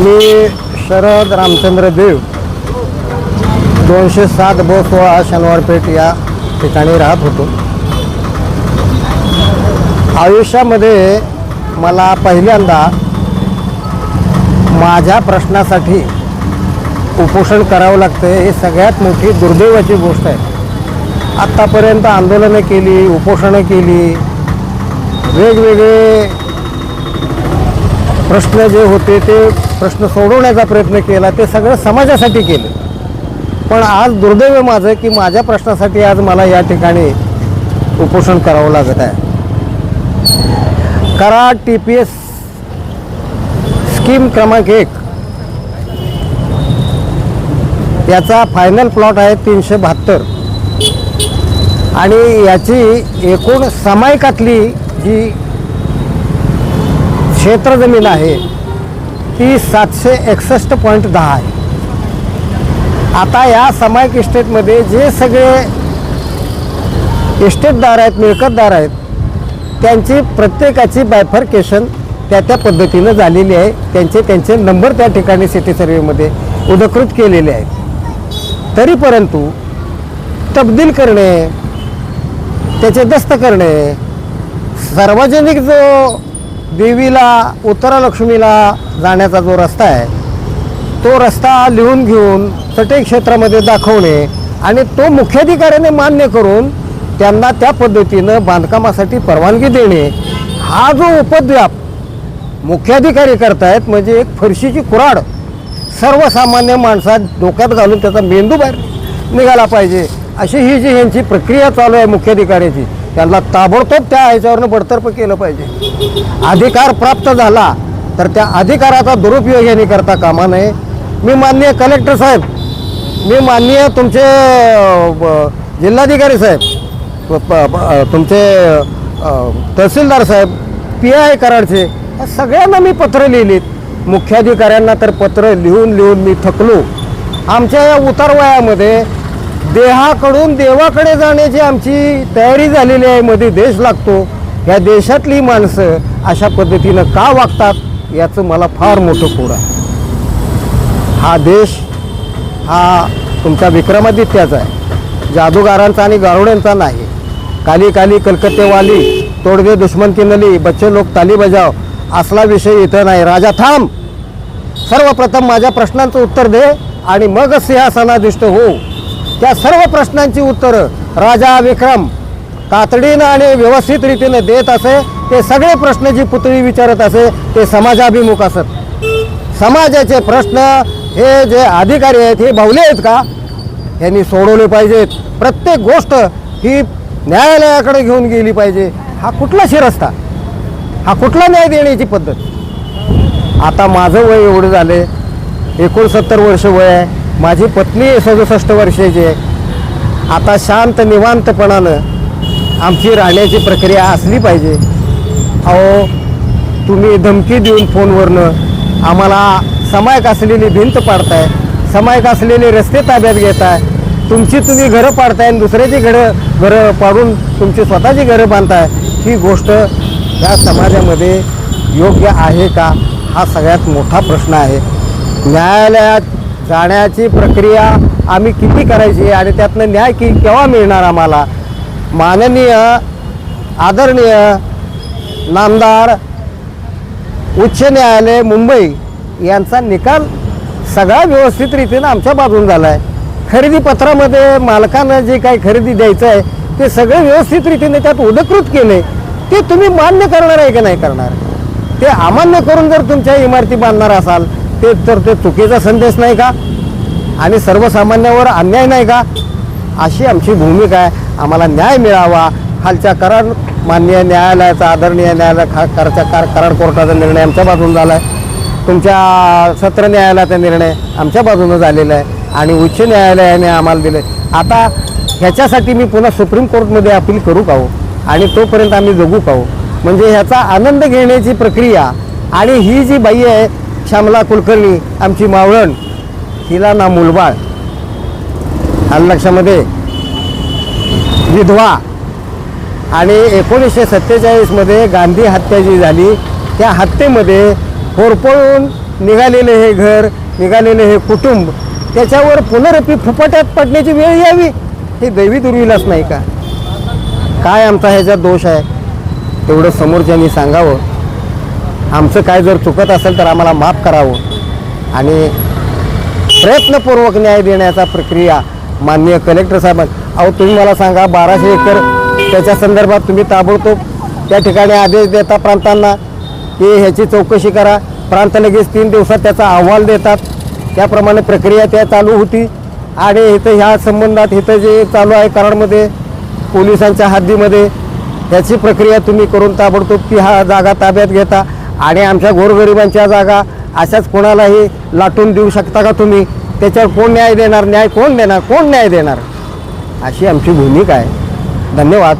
मी शरद रामचंद्र देव दोनशे सात ब सोळा शनिवारपेठ या ठिकाणी राहत होतो. आयुष्यामध्ये मला पहिल्यांदा माझ्या प्रश्नासाठी उपोषण करावं लागतं ही सगळ्यात मोठी दुर्दैवाची गोष्ट आहे. आत्तापर्यंत आंदोलनं केली उपोषणं केली वेगवेगळे प्रश्न जे होते ते प्रश्न सोडवण्याचा प्रयत्न केला ते सगळं समाजासाठी केलं. पण आज दुर्दैव माझं की माझ्या प्रश्नासाठी आज मला या ठिकाणी उपोषण करावं लागत आहे. Karad T P S scheme क्रमांक एक. याचा फायनल प्लॉट आहे तीनशे बहात्तर. आणि याची एकूण सामायिकातली जी क्षेत्र जमीन आहे ती सातशे एकसष्ट पॉईंट दहा आहे. आता या समायक इस्टेटमध्ये जे सगळे इस्टेटदार आहेत मिळकतदार आहेत त्यांची प्रत्येकाची बायफर्केशन त्या त्या पद्धतीनं झालेली आहे. त्यांचे त्यांचे नंबर त्या ठिकाणी सिटी सर्वेमध्ये उदकृत केलेले आहेत. तरी परंतु तब्दील करणे त्याचे दस्त करणे सार्वजनिक जो देवीला उत्तरालक्ष्मीला जाण्याचा जो रस्ता आहे तो रस्ता लिहून घेऊन तटे क्षेत्रामध्ये दाखवणे आणि तो मुख्याधिकाऱ्याने मान्य करून त्यांना त्या पद्धतीनं बांधकामासाठी परवानगी देणे हा जो उपद्व्याप मुख्याधिकारी करतायत म्हणजे एक फरशीची कुराड सर्वसामान्य माणसात डोक्यात घालून त्याचा मेंदू बाहेर निघाला पाहिजे अशी ही जी यांची प्रक्रिया चालू आहे मुख्याधिकाऱ्याची त्यांना ताबडतोब त्या ह्याच्यावरनं बडतर्फ केलं पाहिजे. अधिकार प्राप्त झाला तर त्या अधिकाराचा दुरुपयोग यांनी करता कामा नये. मी माननीय कलेक्टर साहेब मी माननीय तुमचे जिल्हाधिकारी साहेब प- प- तुमचे तहसीलदार साहेब पी आय कराडचे या सगळ्यांना मी पत्र लिहिलीत. मुख्याधिकाऱ्यांना तर पत्र लिहून लिहून मी थकलो. आमच्या या उतारवयामध्ये देहाकडून देवाकडे जाण्याची आमची तयारी झालेली आहे मध्ये देश लागतो. या देशातली माणसं अशा पद्धतीनं का वागतात याचं मला फार मोठं खोड आहे. हा देश हा तुमच्या विक्रमादित्याचा आहे. जादूगारांचा आणि गारुड्यांचा नाही. काली काली कलकत्तेवाली तोडगे दुश्मन की नली बच्चे लोक ताली बजाव असला विषय इथं नाही. राजा थांब! सर्वप्रथम माझ्या प्रश्नांचं उत्तर दे आणि मगच सिंहासनाधिष्ट हो त्या सर्व प्रश्नांची उत्तरं राजा विक्रम तातडीनं आणि व्यवस्थित रीतीनं देत असे ते सगळे प्रश्न जी पुतळी विचारत असे ते समाजाभिमुख असत. समाजाचे प्रश्न हे जे अधिकारी आहेत हे भावले आहेत का? यांनी सोडवले पाहिजेत. प्रत्येक गोष्ट ही न्यायालयाकडे घेऊन गेली पाहिजे. हा कुठला शिरस्ता? हा कुठला न्याय देण्याची पद्धत? आता माझं वय एवढं झाले एकोणसत्तर वर्ष वय आहे. माझी पत्नी सदुसष्ट वर्षाची आहे. आता शांत निवांतपणानं आमची राहण्याची प्रक्रिया असली पाहिजे. अहो तुम्ही धमकी देऊन फोनवरनं आम्हाला समायक असलेली भिंत पाडताय समायक असलेले रस्ते ताब्यात घेताय. तुमची तुम्ही घरं पाडताय आणि दुसऱ्याची घरं घरं पाडून तुमची स्वतःची घरं बांधताय. ही गोष्ट या समाजामध्ये योग्य आहे का? हा सगळ्यात मोठा प्रश्न आहे. न्यायालयात जाण्याची प्रक्रिया आम्ही किती करायची आणि त्यातनं न्याय की केव्हा मिळणार आम्हाला? माननीय आदरणीय नामदार उच्च न्यायालय मुंबई यांचा निकाल सगळा व्यवस्थित रीतीनं आमच्या बाजून झाला आहे खरेदी पत्रामध्ये मालकानं जे काही खरेदी द्यायचं आहे ते सगळं व्यवस्थित रीतीने त्यात उदकृत केले ते तुम्ही मान्य करणार आहे की नाही करणार? ते अमान्य करून जर तुमच्या इमारती बांधणार असाल ते तर ते चुकीचा संदेश नाही का? आणि सर्वसामान्यावर अन्याय नाही का? अशी आमची भूमिका आहे. आम्हाला न्याय मिळावा. खालच्या करार मान्य न्यायालयाचा आदरणीय न्यायालय खा करच्या कार करार कोर्टाचा निर्णय आमच्या बाजून झाला आहे तुमच्या सत्र न्यायालयाचा निर्णय आमच्या बाजूनं झालेला आहे. आणि उच्च न्यायालयाने आम्हाला दिले आता ह्याच्यासाठी मी पुन्हा सुप्रीम कोर्टमध्ये अपील करू पाहू हो? आणि तोपर्यंत आम्ही जगू पाहू हो? म्हणजे ह्याचा आनंद घेण्याची प्रक्रिया आणि ही जी बाई आहे श्यामला कुलकर्णी आमची मावळण हिला ना मुलबाळ. आलं लक्षामध्ये? विधवा. आणि एकोणीसशे सत्तेचाळीसमध्ये गांधी हत्या जी झाली त्या हत्येमध्ये होरपळून निघालेले हे घर निघालेले हे कुटुंब त्याच्यावर पुनरपी फुफाट्यात पडण्याची वेळ यावी हे दैवी दुर्विलास नाही का? काय आमचा ह्याच्यात दोष आहे? तेवढं समोरच्यांनी सांगावं. आमचं काय जर चुकत असेल तर आम्हाला माफ करावं. आणि प्रयत्नपूर्वक न्याय देण्याचा प्रक्रिया माननीय कलेक्टर साहेब अहो तुम्ही मला सांगा बाराशे एकर त्याच्या संदर्भात तुम्ही ताबडतोब त्या ठिकाणी आदेश देता प्रांतांना की ह्याची चौकशी करा. प्रांत लगेच तीन दिवसात त्याचा अहवाल देतात. त्याप्रमाणे प्रक्रिया त्या चालू होती. आणि इथं ह्या संबंधात इथं जे चालू आहे कराडमध्ये पोलिसांच्या हद्दीमध्ये याची प्रक्रिया तुम्ही करून ताबडतोब ती हा जागा ताब्यात घेता. आणि आमच्या गोरगरिबांच्या जागा अशाच कोणालाही लाटून देऊ शकता का तुम्ही? त्याच्यावर कोण न्याय देणार? न्याय कोण देणार? कोण न्याय देणार? अशी आमची भूमिका आहे. धन्यवाद.